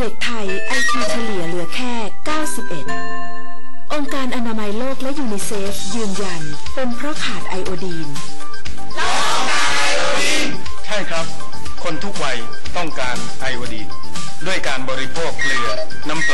เด็กไทยไอคิวเฉลี่ยเหลือแค่ 91 องค์การอนามัยโลกและยูนิเซฟยืนยัน เป็นเพราะขาดไอโอดีนใช่ครับ คนทุกวัยต้องการไอโอดีนด้วยการบริโภคเกลือน้ำปลา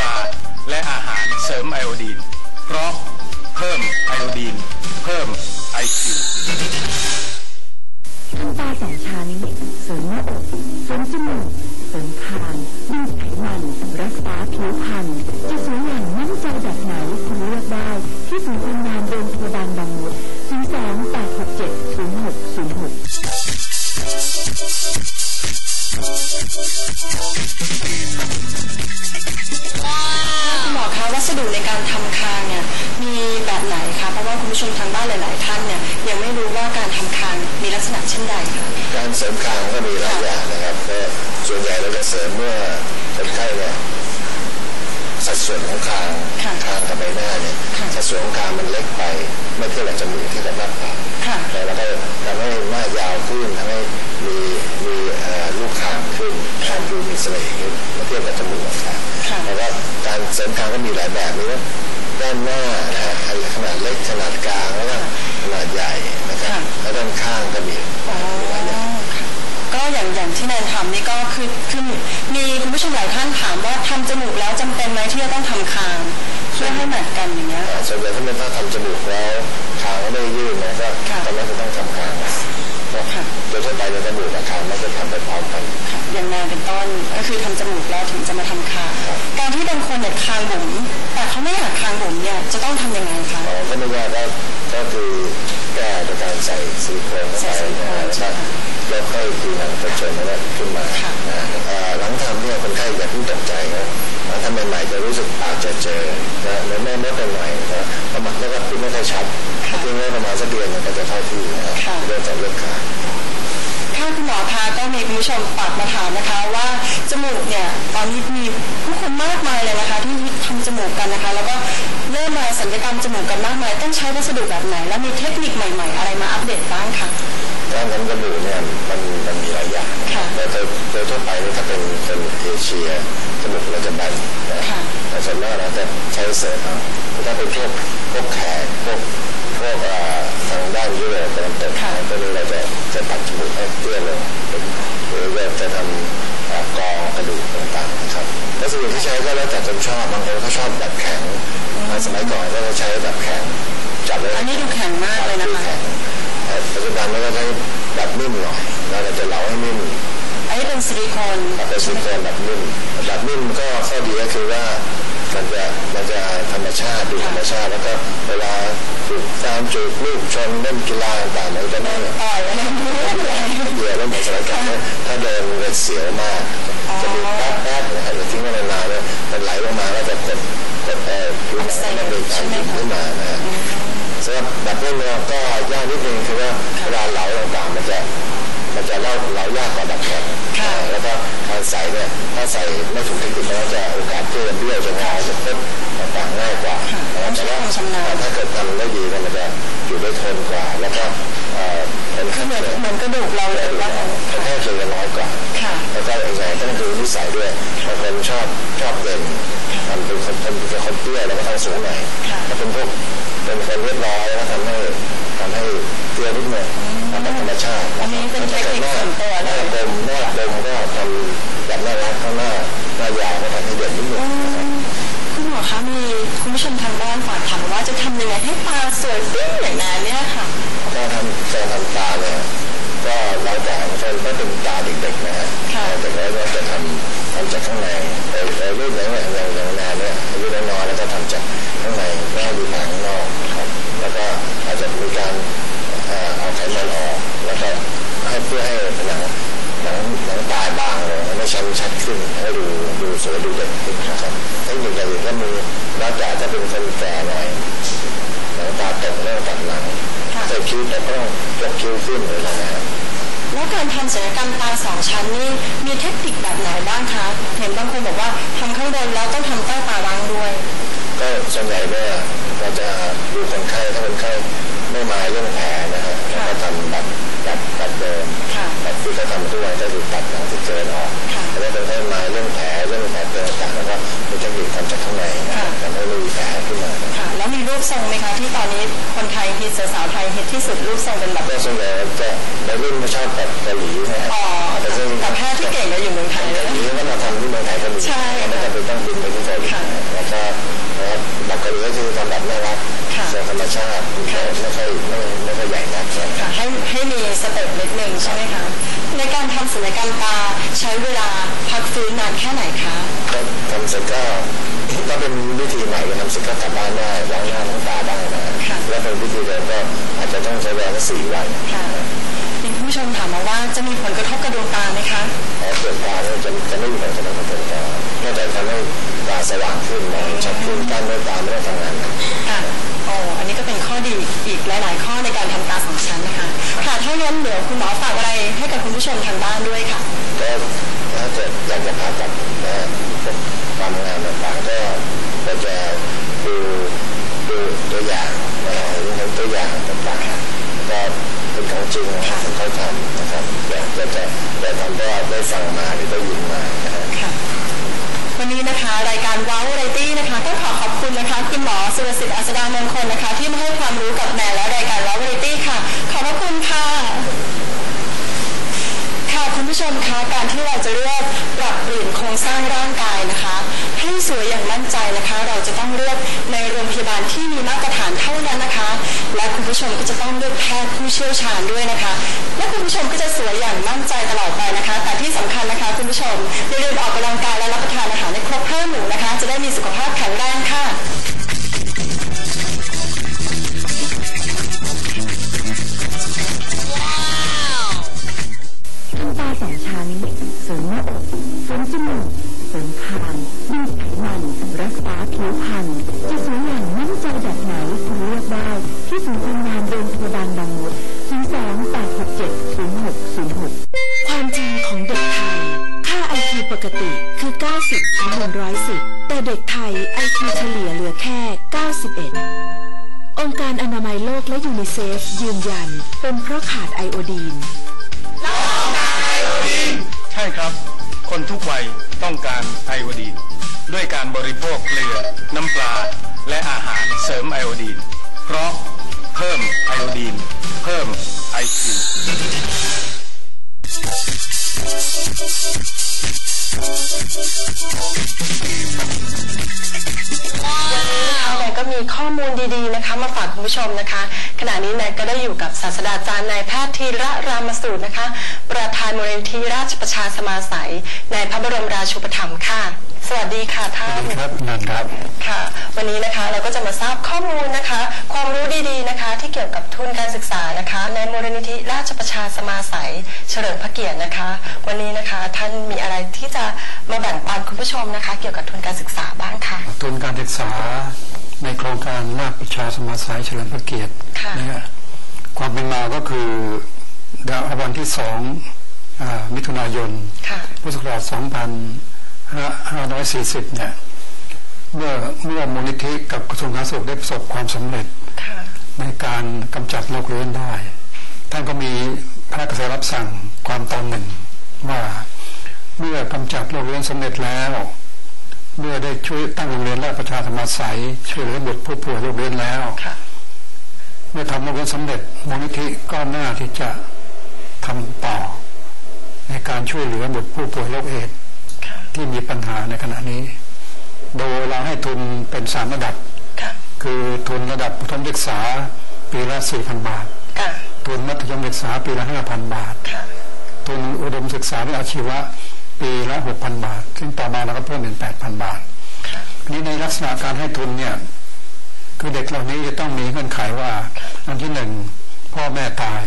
คุณหมอคะวัสดุในการทำคางเนี่ยมีแบบไหนคะเพราะว่าคุณผู้ชมทางบ้านหลาย ๆ ท่านเนี่ยยังไม่รู้ว่าการทำคางมีลักษณะเช่นใดคะการเสริมคางก็มีหลายอย่างนะครับก็ส่วนใหญ่เราจะเสริมเมื่อคนไข้เนี่ยสัดส่วนของคางค่ะคางกับใบหน้าเนี่ยค่ะสัดส่วนของคางมันเล็กไปไม่เทียบกับจมูกที่กับหน้าผากค่ะานหน้านะฮะขนาดเล็กขนาดกลางแล้วก็ขนาดใหญ่นะครับค่ะแล้วด้านข้างก็มีอ๋อค่ะก็อย่างอย่างที่แนนทำนี่ก็คือคือมีคุณผู้ชมหลายท่านถามว่าทำจมูกแล้วจำเป็นไหมที่จะต้องทำคางเพื่อให้เหมือนกันอย่างเงี้ยอ่าส่วนใหญ่ถ้าเป็นถ้าทำจมูกแล้วคางไม่ได้ยื่นนะก็ อย่างแนนเป็นต้น ก็คือทำจมูกแล้วถึงจะมาทำคางครับการที่บางคนเนี่ยคางบุ๋มแต่เขาไม่อยากคางบุ๋มเนี่ยจะต้องทำยังไงคะอ๋อก็ไม่ยากก็ก็คือแก้โดยการใส่ซิลิโคนเข้าใส่ไปซิลิโคนนะฮะใช่แล้วไหมก็ค่อยๆดูหนังกระจนนั้นขึ้นมาค่ะนะฮะเอ่อหลังทำเนี่ยคนไข้อย่าเพิ่งตกใจนะทำใหม่ๆจะรู้สึกปากจะเจอนะแล้วไม่ไม่เป็นไรนะประมาทแล้วก็พูดไม่ค่อยชัดทิ้งไว้ประมาณสักเดือนหนึ่งก็จะเข้าที่นะฮะค่ะเริ่มจากเรื่องขาค่ะคุณห มอคะก็มีคุณผู้ชมฝากมาถามนะคะ ว่าจมูกเนี่ยตอนนี้มีผู้คนมากมายเลยนะคะ ที่ทำจมูกกันนะคะ แล้วก็เริ่มมาสัญญกรรมจมูกกันมากมาย ต้องใช้วัสดุแบบไหน แล้วมีเทคนิคใหม่ ๆ อะไรมาอัปเดตบ้างคะการทำจมูกเนี่ยมันมันมีหลายอย่างค่ะแต่โดยโดยทั่วไปเนี่ยถ้าเป็นคนเอเชียจมูกเราจะแบนนะค่ะแต่ส่วนมากเราจะใช้เสริมเอาถ้าเป็นพวกพวกแขกพวกพวกอ่าทางด้านยุโรปตะวันตกค่ะตัวนี้เรา คนชอบบางคนเขาชอบแบบแข็งสมัยก่อนก็จะใช้แบบแข็งจับเลยอันนี้ดูแข็งมากเลยนะคะแต่ปัจจุบันเราก็ใช้แบบนิ่มหน่อยเราจะเหลาให้นิ่มอันนี้เป็นซิลิโคนเป็นซิลิโคนแบบนิ่มแบบนิ่มก็ข้อดีก็คือว่ามันจะมันจะธรรมชาติดูธรรมชาติแล้วก็เวลาจูบแฟนจูบลูกชนเล่นกีฬาต่างๆมันจะไม่อ่อยอะไรไม่รู้เลยเบื่อแล้วเหมือนสมัยก่อนเนี่ยถ้าเดินมันจะเสียวมากจะมีแป๊บแป๊บๆนะครับจะทิ้งไว้นานๆเนี่ย มันไหลลงมาแล้วจะกดกดเออผิวหนังแล้วมันมีการดึงขึ้นมานะฮะสำหรับแบบนี้เนี่ยก็ยากนิดนึงคือว่าเวลาเหลาต่างๆมันจะมันจะเล่าเหลายากกว่าแบบแข็งแล้วก็การใส่เนี่ยถ้าใส่ไม่ถูกเทคนิคมันก็จะโอกาสเพื่อนเบี้ยวจะงายจะพบต่างๆง่ายกว่าแต่วามชำนาถ้าเกิดทำได้ดีมันจะอยู่ได้ทนกว่าแล้วก็ เอ่อเป็นคือเหมือนเหมือนกระดูกเราเลยว่าเป็นแค่คือน้อยกว่าค่ะแล้วก็อีกอย่างต้องดูนิสัยด้วยบางคนชอบชอบเด่นทำเป็นคนเป็นเป็นคนเตี้ยแล้วก็ต้องสูงหน่อยค่ะถ้าเป็นพวกเป็นคนเรียบร้อยแล้วทำให้ทำให้เตี้ยนิดหนึงทำแบบธรรมชาติอันนี้เป็นเทคนิคส่วนตัวหเลน้ายดมหน้าดมก็ทำแบบน่ารักข้างหน้าหน้ายาวก็ทำให้เด่นนิดหนึงนะครับคุณหมอคะมีคุณผู้ชมทางบ้านฝากถามว่าจะทำยังไงให้ตาสวยปิ้งอย่างนั้นเนี่ยค่ะ การทำการทำตาเนี่ยก็แล้วแต่บางคนก็เป็นตาเด็กๆนะฮะค่ะแต่ก็ว่าจะทำทำจากข้างใน ก็ต้องยกคิ้วขึ้นเลยนะฮะแล้วการทำศัลยกรรมตาสองชั้นนี่มีเทคนิคแบบไหนบ้างคะเห็นบางคนบอกว่าทำข้างบนแล้วต้องทำใต้ตาล่างด้วย ก็ส่วนใหญ่เนี่ยเราจะดูคนไข้ถ้าคนไข้ไม่มาเรื่องแผลนะฮะเราก็ทำแบบแบบแบบเดิมค่ะแบบที่เขาทำทุกวันก็คือตัดหนังที่เกินออกค่ะแต่ถ้าคนไข้มาเรื่องแผลเรื่องแผลเกินฮิตที่ สุดรูปทรงเป็นแบบก็ส่วนใหญ่จะในรุ่นไม่ชอบแบบเกาหลีนะฮะอ๋อแต่ซึ่งแต่แพทย์ที่เก่งก็อยู่เมืองไทยเกานะหลีก็มาทำที่เมืองไทยก็มีใช่ไม่จำเป็นต้องบินไปที่เกาหลีค่ะแล้วก็นะครับแบบเกาหลีก็คือทำแบบน่ารักค่ะเชิงธรรมชาติไม่ไม่ค่อยไม่ไม่ค่อยใหญ่นักนะค่ะให้ให้มีสเต็ปนิดนึงใช่ไหมคะในการทำศัลยกรรมตาใช้เวลาพักฟื้นนานแค่ไหนคะก็ทำเสร็จก็ ก็เป็นวิธีใหม่ก็ทำเสร็จก็กลับบ้านได้ล้างหน้าล้างตาได้นะฮะค่ะแล้วเป็นวิธีเดิมก็อาจจะต้องใช้เวลาสี่วันค่ะมีคุณผู้ชมถามมาว่าจะมีผลกระทบกับดวงตาไหมคะแล้วเปลือกตาเนี่ยจะจะไม่มีผลกระทบกับเปลือกตานอกจากทำให้ตาสว่างขึ้นมองชัดขึ้นกล้ามเนื้อตาไม่ได้ทำงานหนักค่ะอ๋ออันนี้ก็เป็นข้อดีอีกหลาย ๆ ข้อในการทำตาสองชั้นนะคะค่ะถ้างั้นเดี๋ยวคุณหมอฝากอะไรให้กับคุณผู้ชมทางบ้านด้วยค่ะก็ถ้าเกิดอยากจะผ่าตัดนะ ต่างๆก็ก็จะดูดูตัวอย่างนะหรือเห็นตัวอย่างต่างๆก็เป็นของจริงนะเป็นเขาทำนะครับอย่าจะจะอย่าทำเพราะว่าได้ฟังมาหรือได้ยินมานะฮะค่ะวันนี้นะคะรายการว้าวไรตี้นะคะต้องขอขอบคุณนะคะคุณหมอสุรสิทธิ์อัสดามงคลนะคะ ที่มาให้ความรู้กับแนนและรายการว้าวไรตี้ค่ะ ขอบพระคุณค่ะ ผู้ชมคะการที่เราจะเลือกปรับเปลี่ยนโครงสร้างร่างกายนะคะ ให้สวยอย่างมั่นใจนะคะ เราจะต้องเลือกในโรงพยาบาลที่มีมาตรฐานเท่านั้นนะคะ และคุณผู้ชมก็จะต้องเลือกแพทย์ผู้เชี่ยวชาญด้วยนะคะ และคุณผู้ชมก็จะสวยอย่างมั่นใจตลอดไปนะคะ แต่ที่สำคัญนะคะ คุณผู้ชมอย่าลืมออกกำลังกายและรับประทานอาหารให้ครบห้าหมู่นะคะ จะได้มีสุขภาพแข็งแรงค่ะ นิเซฟยืนยัน เป็นเพราะขาดไอโอดีน ใช่ครับ คนทุกวัยต้องการไอโอดีน ด้วยการบริโภคเกลือ น้ำปลา และอาหารเสริมไอโอดีน เพราะเพิ่มไอโอดีน เพิ่มไอคิวแนนก็มี ข้อมูลดีๆนะคะมาฝากคุณผู้ชมนะคะ ขณะนี้แนนก็ได้อยู่กับศาสตราจารย์นายแพทย์ธีระรามสูตรนะคะ ประธานมูลนิธิราชประชาสมาสัยในพระบรมราชูปถัมภ์ค่ะ สวัสดีค่ะท่านครับนันครับค่ะ วันนี้นะคะเราก็จะมาทราบข้อมูลนะคะ ความรู้ดีๆนะคะ ที่เกี่ยวกับทุนการศึกษานะคะ ในมูลนิธิราชประชาสมาสัย เฉลิมพระเกียรตินะคะ วันนี้นะคะท่านมีอะไรที่จะมาแบ่งปันคุณผู้ชมนะคะ เกี่ยวกับทุนการศึกษาบ้างคะทุนการศึกษา ในโครงการราชประชาสมาสัยเฉลิมพระเกียรติค่ะนะฮะความเป็นมาก็คือดาววันที่สองอามิถุนายนค่ะพุทธศักราช2540 เนี่ย เมื่อเมื่อมูลนิธิกับกระทรวงสาธารณสุขได้ประสบความสำเร็จค่ะในการกำจัดโรคเรื้อนได้ ท่านก็มีพระราชกระแสรับสั่งความตอนหนึ่งว่าเมื่อกำจัดโรคเรื้อนสำเร็จแล้ว เมื่อได้ช่วยตั้งโรงเรียนและประชาธรรมศัยช่วยเหลือบุตรผู้ป่วยโรคเรื้อนแล้วค่ะเมื่อทำโรงเรียนสำเร็จมูลนิธิก็น่าที่จะทำต่อ ในการช่วยเหลือบุตรผู้ป่วยโรคเอดส์ค่ะที่มีปัญหาในขณะนี้ โดยเราให้ทุนเป็นสามระดับค่ะคือทุนระดับประถมศึกษาปีละ4,000บาทค่ะทุนมัธยมศึกษาปีละ5,000บาทค่ะทุนอุดมศึกษาและอาชีวะ ปีละ6,000บาท ซึ่งต่อมาเราก็เพิ่มเป็น8,000บาทนี้ในลักษณะการให้ทุนเนี่ยคือเด็กเหล่านี้จะต้องมีเงื่อนไขว่าอันที่หนึ่งพ่อแม่ตาย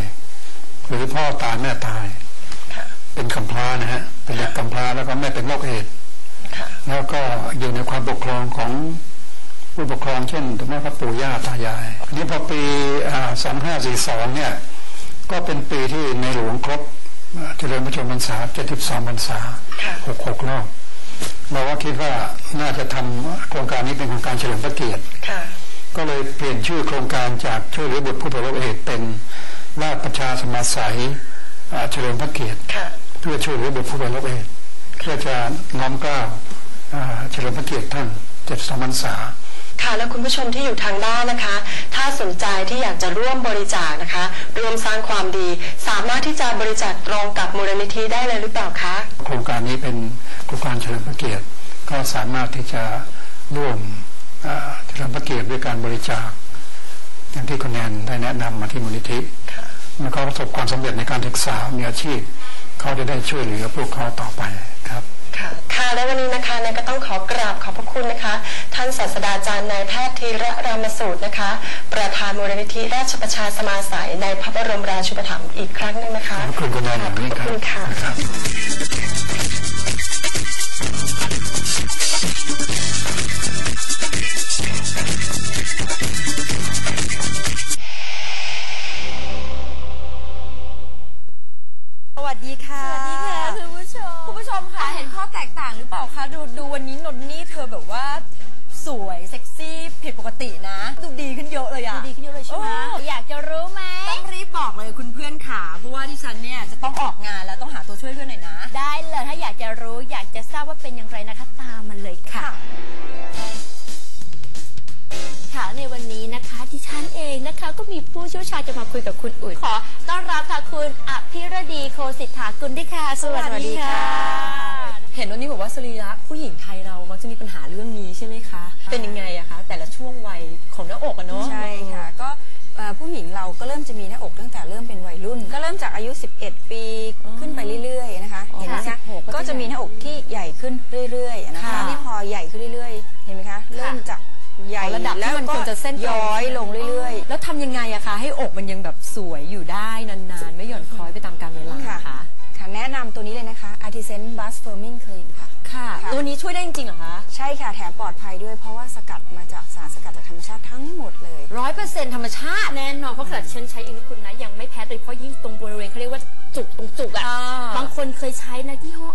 หรือพ่อตายแม่ตาย เป็นกำพร้านะฮะเป็นเด็กกำพร้าแล้วก็ไม่เป็นโรคเอดส์แล้วก็อยู่ในความปกครองของผู้ปกครองเช่นแม่พ่อปู่ย่าตายายนี้พอปีสองห้าสี่สองเนี่ย ก็เป็นปีที่ในหลวงครบ เจริญพระชนมพรรษาเจ็ดสิบสองพรรษาค่ะหกหกรอบเราก็คิดว่าน่าจะทำโครงการนี้เป็นโครงการเฉลิมพระเกียรติค่ะก็เลยเปลี่ยนชื่อโครงการจากช่วยเหลือบุตรผู้ป่วยโรคเอดส์เป็นราชประชาสมาสัยอ่าเฉลิมพระเกียรติค่ะเพื่อช่วยเหลือบุตรผู้ป่วยโรคเอดส์เพื่อจะน้อมเกล้าอ่าเฉลิมพระเกียรติท่านเจ็ดสองพรรษา ค่ะแล้วคุณผู้ชมที่อยู่ทางบ้านนะคะ ถ้าสนใจที่อยากจะร่วมบริจาคนะคะ ร่วมสร้างความดี สามารถที่จะบริจาคตรงกับมูลนิธิได้เลยหรือเปล่าคะโครงการนี้เป็นโครงการเฉลิมพระเกียรติก็สามารถที่จะร่วมเอ่อเฉลิมพระเกียรติด้วยการบริจาค อย่างที่คุณแนนได้แนะนำมาที่มูลนิธิแล้วก็ประสบความสำเร็จในการศึกษามีอาชีพเขาจะได้ช่วยเหลือพวกเขาต่อไป ครับค่ะค่ะและวันนี้นะคะนายก็ต้องขอกราบขอบพระคุณนะคะ ท่านศาสตราจารย์นายแพทย์ธีระรามสูตรนะคะ ประธานมูลนิธิราชประชาสมาสัยในพระบรมราชูปถัมภ์อีกครั้งหนึ่งนะคะขอบคุณคุณแนนอย่างนี้ขอบครับคุณค่ะ คุณผู้ชมค่ะเห็นข้อแตกต่างหรือเปล่าคะดูดูวันนี้นนนี่เธอแบบว่า สวยเซ็กซี่ผิดปกตินะ ดูดีขึ้นเยอะเลยอะดีขึ้นเยอะเลยใช่ไหมโอ้อยากจะรู้ไหมต้องรีบบอกเลยคุณเพื่อนขาเพราะว่าดิฉันเนี่ยจะต้องออกงานแล้วต้องหาตัวช่วยเพื่อนหน่อยนะ ได้เลยถ้าอยากจะรู้อยากจะทราบว่าเป็นอย่างไรนะคะตามมันเลยค่ะ ค่ะในวันนี้นะคะ ดิฉันเองนะคะ ก็มีผู้เชี่ยวชาญจะมาคุยกับคุณอุ๋ยขอ ต้อนรับค่ะคุณอภิรดีโคสิทธากุลด้วยค่ะสวัสดีค่ะ เห็นวันนี้บอกว่าสรีระผู้หญิงไทยเรามักจะมีปัญหาเรื่องนี้ใช่ไหมคะ เป็นยังไงอะคะ แต่ละช่วงวัยของหน้าอกอะเนาะ ใช่ค่ะ ก็เอ่อผู้หญิงเราก็เริ่มจะมีหน้าอกตั้งแต่เริ่มเป็นวัยรุ่น ก็เริ่มจากอายุ 11 ปีขึ้นไปเรื่อยๆนะคะอ๋อเห็นไหมสิคะบหกก็ก็จะมีหน้าอกที่ใหญ่ขึ้นเรื่อยๆนะคะค่ะนี่พอ บแล้วที่มันก็ควรจะเส้นตรงย้อยลงเรื่อยแล้วทำยังไงอะคะ ให้อกมันยังแบบสวยอยู่ได้นานๆ ไม่หย่อนคล้อยไปตามกาลเวลาๆค่ะคะค่ะแนะนำตัวนี้เลยนะคะ Artisan Bust Firming Cream ค่ะ ค่ะ ค่ะ ตัวนี้ช่วยได้จริงๆเหรอคะใช่ค่ะแถมปลอดภัยด้วยเพราะว่าสกัดมาจากสารสกัดจากธรรมชาติทั้งหมดเลย ร้อยเปอร์เซ็นต์ธรรมชาติแน่นอนเพราะขนาดที่ฉันใช้เองนะคุณนะยังไม่แพ้เลยเพราะยิ่งตรงบริเวณเขาเรียกว่าจุกตรงจุกอะอ่าบางคนเคยใช้นะยี่ห้อ